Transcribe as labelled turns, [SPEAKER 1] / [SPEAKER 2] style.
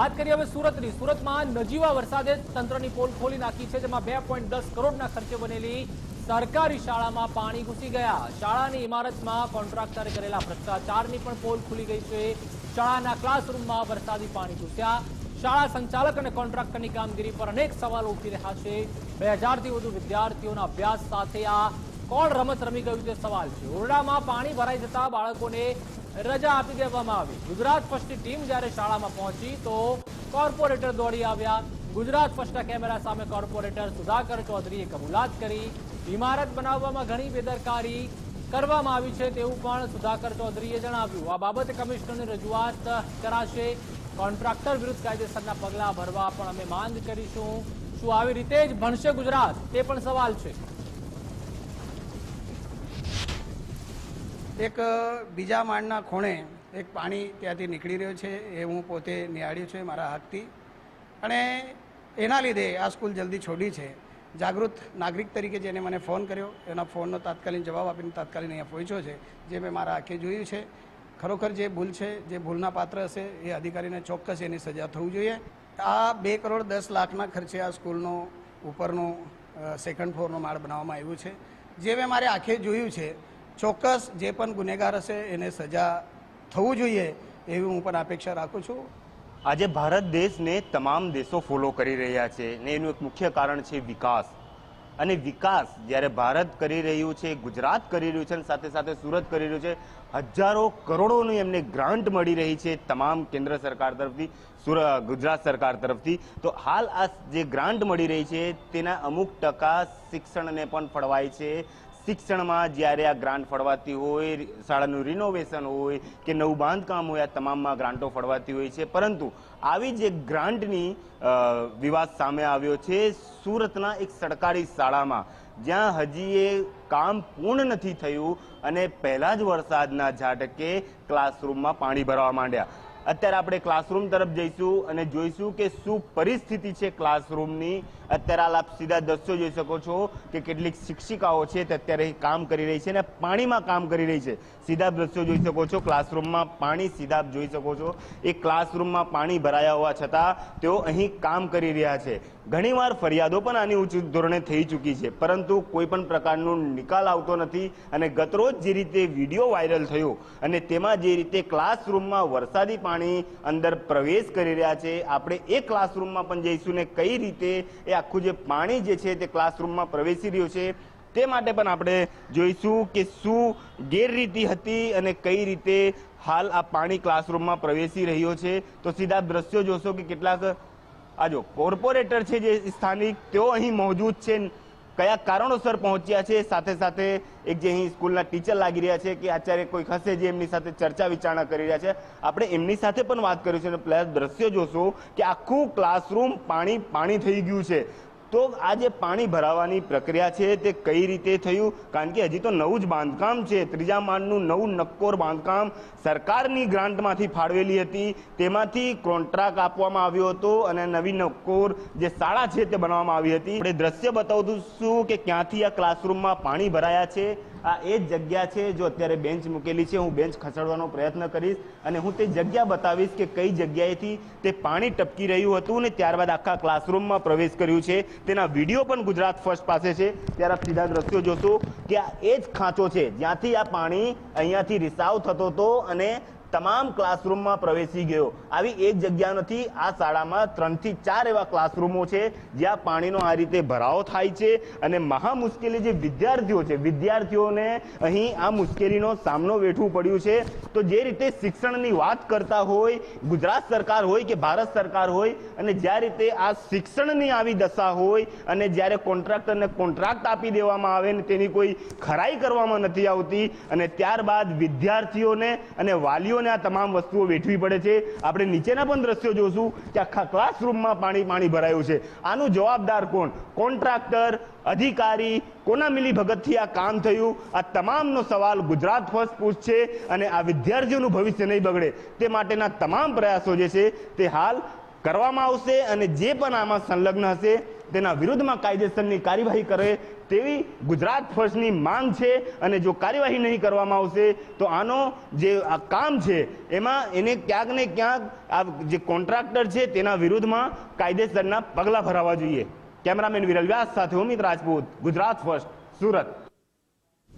[SPEAKER 1] વાત કરીએ હવે સુરતની. સુરતમાં નજીવા વરસાદે તંત્રની પોલ ખોલી નાખી છે, જેમાં બે પોઈન્ટ દસ કરોડના ખર્ચે બનેલી સરકારી શાળામાં પાણી ઘૂસી ગયા. શાળાની ઇમારતમાં કોન્ટ્રાક્ટરે કરેલા ભ્રષ્ટાચારની પણ પોલ ખુલી ગઈ છે. શાળાના ક્લાસરૂમમાં વરસાદી પાણી ઘૂસ્યા. શાળા સંચાલક અને કોન્ટ્રાક્ટરની કામગીરી પર અનેક સવાલો ઉઠી રહ્યા છે. બે હજારથી વધુ વિદ્યાર્થીઓના અભ્યાસ સાથે આ કોણ રમત રમી ગયું તે સવાલ છે. ઓરડામાં પાણી ભરાઈ જતા બાળકોને રજા આપી દેવામાં આવી. ગુજરાત ફર્સ્ટની ટીમ જ્યારે શાળામાં પહોંચી તો કોર્પોરેટર દોડી આવ્યા. ગુજરાત ફર્સ્ટના કેમેરા સામે કોર્પોરેટર સુધાકર ચૌધરીએ કબૂલાત કરી. ઇમારત બનાવવામાં ઘણી બેદરકારી કરવામાં આવી છે તેવું પણ સુધાકર ચૌધરીએ જણાવ્યું. આ બાબતે કમિશનરની રજૂઆત કરાશે. કોન્ટ્રાક્ટર વિરુદ્ધ કાયદેસરના પગલાં ભરવા પણ અમે માંગ કરીશું. શું આવી રીતે જ ભણશે ગુજરાત? તે પણ સવાલ છે.
[SPEAKER 2] એક બીજા માળના ખૂણે એક પાણી ત્યાંથી નીકળી રહ્યો છે એ હું પોતે નિહાળ્યું છે મારા હાથથી. અને એના લીધે આ સ્કૂલ જલ્દી છોડી છે. જાગૃત નાગરિક તરીકે જેને મને ફોન કર્યો, એના ફોનનો તાત્કાલિક જવાબ આપીને તાત્કાલિક અહીંયા પહોંચ્યો છે, જે મેં મારા આંખે જોયું છે. ખરોખર જે ભૂલ છે, જે ભૂલના પાત્ર હશે એ અધિકારીને ચોક્કસ એની સજા થવું જોઈએ. આ બે કરોડ દસ લાખના ખર્ચે આ સ્કૂલનો ઉપરનું સેકન્ડ ફ્લોરનો માળ બનાવવામાં આવ્યું છે. જે મેં મારે આંખે જોયું છે ચોક્કસ જે પણ ગુનેગાર હશે એને સજા થવું જોઈએ એવી હું પણ અપેક્ષા રાખું છું.
[SPEAKER 3] આજે ભારત દેશને તમામ દેશો ફોલો કરી રહ્યા છે ને એનું એક મુખ્ય કારણ છે વિકાસ. અને વિકાસ જ્યારે ભારત કરી રહ્યું છે, ગુજરાત કરી રહ્યું છે અને સાથે સાથે સુરત કરી રહ્યું છે, હજારો કરોડોની એમને ગ્રાન્ટ મળી રહી છે તમામ કેન્દ્ર સરકાર તરફથી સુરત ગુજરાત સરકાર તરફથી. તો હાલ આ જે ગ્રાન્ટ મળી રહી છે તેના અમુક ટકા શિક્ષણને પણ ફળવાય છે. શિક્ષણમાં જ્યારે આ ગ્રાન્ટ ફળવાતી હોય શાળાનું રિનોવેશન હોય કે નવું બાંધકામ હોય આ તમામમાં ગ્રાન્ટો ફળવાતી હોય છે. પરંતુ આવી જે ગ્રાન્ટની અ, વિવાદ સામે આવ્યો છે સુરતના એક સરકારી શાળામાં જ્યાં હજી એ કામ પૂર્ણ નથી થયું અને પહેલા જ વરસાદના ઝાટકે ક્લાસરૂમમાં પાણી ભરવા માંડ્યા. અત્યારે આપણે ક્લાસરૂમ તરફ જઈશું અને જોઈશું કે શું પરિસ્થિતિ છે ક્લાસરૂમની અત્યારે આપ સીધા દ્રશ્યો જોઈ શકો છો કે કેટલીક શિક્ષિકાઓ છે તે અત્યારે કામ કરી રહી છે અને પાણીમાં કામ કરી રહી છે. સીધા દ્રશ્યો જોઈ શકો છો ક્લાસરૂમમાં પાણી સીધા જોઈ શકો છો. એ ક્લાસરૂમમાં પાણી ભરાયા હોવા છતાં તેઓ અહીં કામ કરી રહ્યા છે. ઘણીવાર ફરિયાદો પણ આની ઉચિત ધોરણે થઈ ચૂકી છે, પરંતુ કોઈ પણ પ્રકારનો નિકાલ આવતો નથી અને ગતરોજ જે રીતે વીડિયો વાયરલ થયો અને તેમાં જે રીતે ક્લાસરૂમમાં વરસાદી પાણી અંદર પ્રવેશ કરી રહ્યા છે. આપણે એ ક્લાસરૂમમાં પણ જઈશું ને કઈ રીતે એ આખું જે પાણી જે છે તે ક્લાસરૂમમાં પ્રવેશી રહ્યું છે તે માટે પણ આપણે જોઈશું કે શું ગેરરીતિ હતી અને કઈ રીતે હાલ આ પાણી ક્લાસરૂમમાં પ્રવેશી રહ્યો છે. તો સીધા દ્રશ્યો જોશો કે કેટલાક આ જો કોર્પોરેટર છે જે સ્થાનિક, તેઓ અહીં મોજૂદ છે. કયા કારણોસર પહોંચ્યા છે? સાથે સાથે એક જે અહીં સ્કૂલના ટીચર લાગી રહ્યા છે કે આચાર્ય કોઈ હશે જે એમની સાથે ચર્ચા વિચારણા કરી રહ્યા છે? આપણે એમની સાથે પણ વાત કરીશું અને પ્લસ દ્રશ્ય જોશું કે આખું ક્લાસરૂમ પાણી પાણી થઈ ગયું છે. તો આ જે પાણી ભરાવાની પ્રક્રિયા છે તે કઈ રીતે થયું? કારણ કે હજી તો નવું જ બાંધકામ છે. ત્રીજા માળનું નવું નક્કોર બાંધકામ સરકારની ગ્રાન્ટમાંથી ફાળવેલી હતી. તેમાંથી કોન્ટ્રાક્ટ આપવામાં આવ્યો હતો અને નવી નક્કોર જે શાળા છે તે બનાવવામાં આવી હતી. આપણે દ્રશ્ય બતાવતું શું કે ક્યાંથી આ ક્લાસરૂમમાં પાણી ભરાયા છે. આ એ જ જગ્યા છે જો અત્યારે બેન્ચ મૂકેલી છે. હું બેન્ચ ખસેડવાનો પ્રયત્ન કરીશ અને હું તે જગ્યા બતાવીશ કે કઈ જગ્યાએથી તે પાણી ટપકી રહ્યું હતું ને ત્યારબાદ આખા ક્લાસરૂમમાં પ્રવેશ કર્યું છે. તેના વીડિયો પણ ગુજરાત ફર્સ્ટ પાસે છે. ત્યારે આપ સીધા દ્રશ્યો જોશો કે આ એ જ ખાંચો છે. જ્યાંથી આ પાણી અહીંયાથી રિસાવ થતો હતો અને તમામ ક્લાસરૂમમાં પ્રવેશી ગયો. આવી એક જગ્યા નથી, આ શાળામાં ત્રણથી ચાર એવા ક્લાસરૂમો છે, જ્યાં પાણીનો આ રીતે ભરાવો થાય છે અને મહા મુશ્કેલી જે વિદ્યાર્થીઓ છે, વિદ્યાર્થીઓને અહીં આ મુશ્કેલીનો સામનો વેઠવું પડ્યું છે. તો જે રીતે શિક્ષણની વાત કરતા હોય, ગુજરાત સરકાર હોય કે ભારત સરકાર હોય, અને જ્યાં રીતે આ શિક્ષણની આવી દશા હોય, અને જ્યારે કોન્ટ્રાક્ટરને કોન્ટ્રાક્ટ આપી દેવામાં આવે ને તેની કોઈ ખરાઈ કરવામાં નથી આવતી, અને ત્યારબાદ વિદ્યાર્થીઓને અને વાલીઓને આ તમામ વસ્તુઓ વેઠવી પડે છે. આપણે નીચેના પણ દ્રશ્યો જોશું કે આખા ક્લાસરૂમમાં પાણી પાણી ભરાયું છે. આનું જવાબદાર કોણ? કોન્ટ્રાક્ટર, અધિકારી, કોના મિલી ભગતથી આ કામ થયું? આ તમામનો સવાલ ગુજરાત ફર્સ્ટ પૂછશે અને આ વિદ્યાર્થીઓનું ભવિષ્ય નહીં બગડે. તે માટેના તમામ પ્રયાસો જે છે તે હાલ કરવામાં આવશે અને જે પણ આમાં સંલગ્ન હશે તેના વિરુદ્ધમાં કાયદેસરની કાર્યવાહી કરે તેવી ગુજરાત ફર્સ્ટની માંગ છે અને જો કાર્યવાહી નહીં કરવામાં આવશે, તો આનો જે આ કામ છે, એમાં એને ક્યાંક ને ક્યાંક આ જે કોન્ટ્રાક્ટર છે તેના વિરુદ્ધમાં કાયદેસરના પગલાં ભરાવા જોઈએ. કેમેરામેન વિરલ વ્યાસ સાથે ઉમિત રાજપૂત, ગુજરાત ફર્સ્ટ, સુરત.